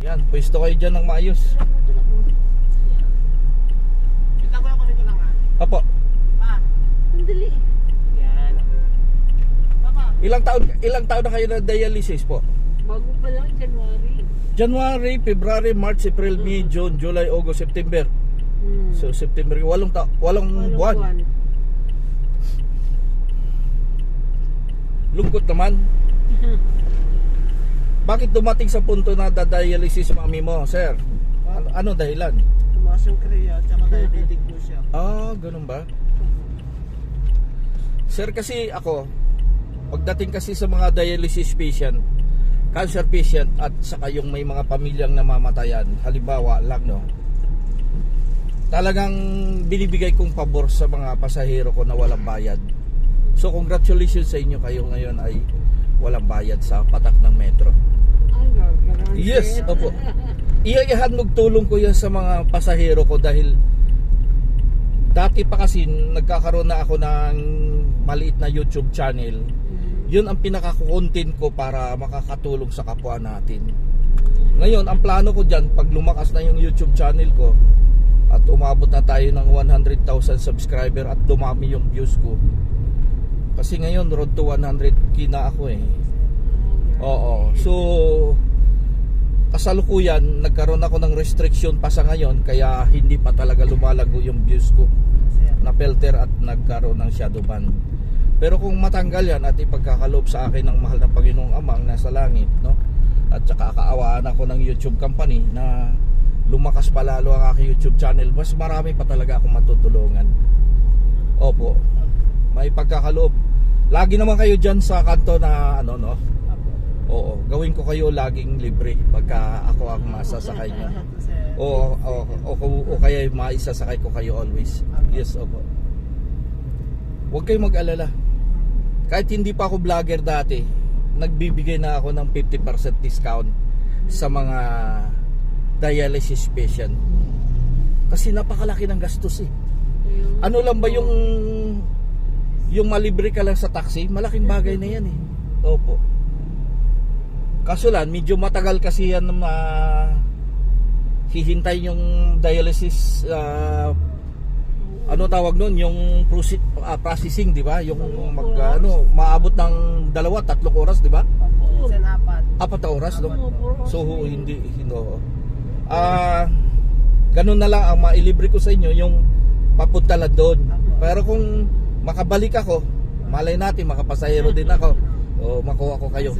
Yan, pwesto kayo dyan ng maayos. Kita ko yung kunin ko lang ah. Apo, Pa. Sandali. Yan. Papa. ilang taon ilang taon na kayo na dialysis po? Bago pa lang, January. January, February, March, April, May, June, July, August, September. Hmm. So September, walong ta walong Walang buwan. Lungkot naman. Bakit dumating sa punto na dadialysis mami mo, sir? Ano, ano dahilan? Tumaas yung kriya, tsaka diabetic po siya. Ah, ganun ba? Sir, kasi ako, pagdating kasi sa mga dialysis patient, cancer patient, at saka yung may mga pamilyang namamatayan, halimbawa lang, no? Talagang binibigay kong pabor sa mga pasahero ko na walang bayad. So, congratulations sa inyo kayo ngayon ay walang bayad sa patak ng metro. Yes, opo. Iyayahan tulong ko yan sa mga pasahero ko dahil dati pa kasi nagkakaroon na ako ng maliit na YouTube channel. Yun ang pinaka-content ko para makakatulong sa kapwa natin. Ngayon, ang plano ko dyan, pag lumakas na yung YouTube channel ko at umabot na tayo ng 100,000 subscriber at dumami yung views ko. Kasi ngayon, road to 100k na ako eh. Oo. So, kasalukuyan, nagkaroon ako ng restriction pa sa ngayon, kaya hindi pa talaga lumalago yung views ko na filter at nagkaroon ng shadow ban. Pero kung matanggal yan at ipagkakaloob sa akin ng mahal na Panginoong Amang nasa langit, no? At saka kaawaan ako ng YouTube company na lumakas pa lalo ang aking YouTube channel, mas marami pa talaga akong matutulungan. Opo. May pagkakaloob. Lagi naman kayo dyan sa kanto na ano no. Oo, gawin ko kayo laging libre pagka ako ang masasakay niyo. Sir. O, o, o, o, o kaya maisasakay ko kayo always. Yes, opo. Huwag kayong mag-alala. Kahit hindi pa ako vlogger dati, nagbibigay na ako ng 50% discount sa mga dialysis patient. Kasi napakalaki ng gastos eh. Ano lang ba yung yung malibre ka lang sa taxi? Malaking bagay na yan eh. Opo. Kaso lang, medyo matagal kasi yan na hihintay yung dialysis ah, ano tawag nun? Yung proce- ah, processing di ba? Yung mag ano maabot ng dalawa tatlong oras di ba? Sen apat. apat na oras no? So hindi hindi ah ganun na lang ang mailibre ko sa inyo yung papunta lang doon. Pero kung makabalik ako malay natin makapasahero din ako o makuha ko kayo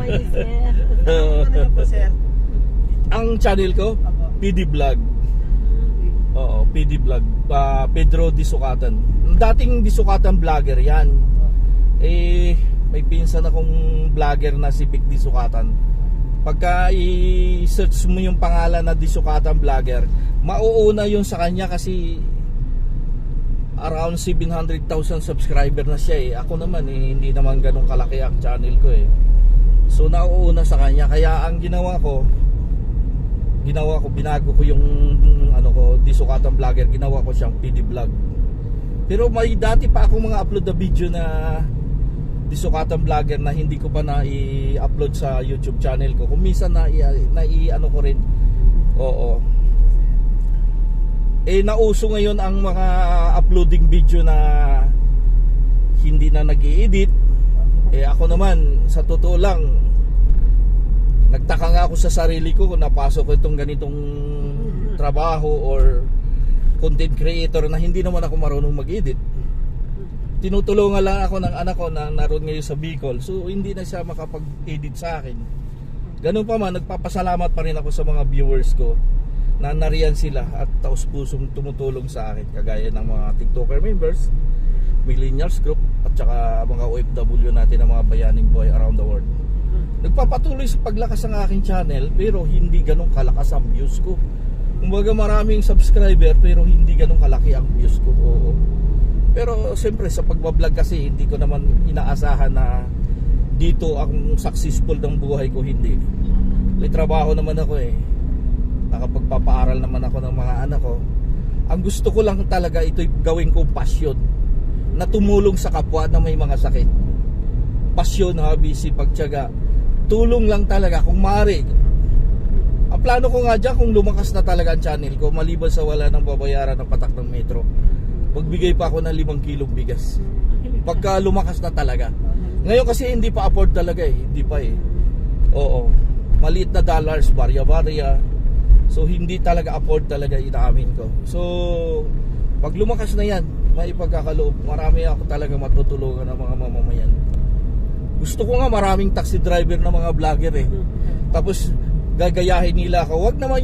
May sir. Ano yun po, sir? ang channel ko Apo. PD Vlog Oo, PD Vlog. Pa Pedro Disukatan. Dating Disukatan vlogger 'yan. Eh may pinsan akong vlogger na si Vic Disukatan. Pagka i-search mo yung pangalan na Disukatan vlogger, mauuna yun sa kanya kasi around 700,000 subscriber na siya eh. Ako naman eh, hindi naman ganun kalaki ang channel ko eh. So nauuna sa kanya. Kaya ang ginawa ko, ginawa ko, binago ko yung ano ko, disukatan vlogger, ginawa ko siyang PD vlog. Pero may dati pa akong mga upload na video na disukatan vlogger na hindi ko pa na i-upload sa YouTube channel ko. Kung minsan na, na i- ano ko rin. Oo. Eh nauso ngayon ang mga uploading video na hindi na nag-i-edit. Eh ako naman, sa totoo lang, nagtaka nga ako sa sarili ko kung napasok ko itong ganitong trabaho or content creator na hindi naman ako marunong mag-edit. Tinutulungan lang ako ng anak ko na naroon ngayon sa Bicol. So hindi na siya makapag-edit sa akin. Ganun pa man, nagpapasalamat pa rin ako sa mga viewers ko na nariyan sila at taos pusong tumutulong sa akin kagaya ng mga TikToker members, millennials group at saka mga OFW natin ng mga bayaning buhay around the world. Nagpapatuloy sa paglakas ng aking channel pero hindi ganun kalakas ang views ko. Kumbaga maraming subscriber pero hindi ganun kalaki ang views ko. Oo. Pero siyempre sa pagbablog kasi hindi ko naman inaasahan na dito ang successful ng buhay ko hindi. May trabaho naman ako eh. Nakapagpapaaral naman ako ng mga anak ko. Ang gusto ko lang talaga ito'y gawin kong pasyon na tumulong sa kapwa na may mga sakit. Pasyon, hobby, sipag, tiyaga tulong lang talaga kung maaari. Ang plano ko nga dyan kung lumakas na talaga ang channel ko maliban sa wala nang babayaran ng patak ng metro. Magbigay pa ako ng limang kilong bigas. Pagka lumakas na talaga. Ngayon kasi hindi pa afford talaga eh. Hindi pa eh. Oo. Maliit na dollars, barya-barya. So hindi talaga afford talaga inaamin ko. So pag lumakas na yan, may pagkakaloob, marami ako talaga matutulungan ng mga mamamayan. Gusto ko nga maraming taxi driver na mga vlogger eh. Tapos gagayahin nila ako. Wag naman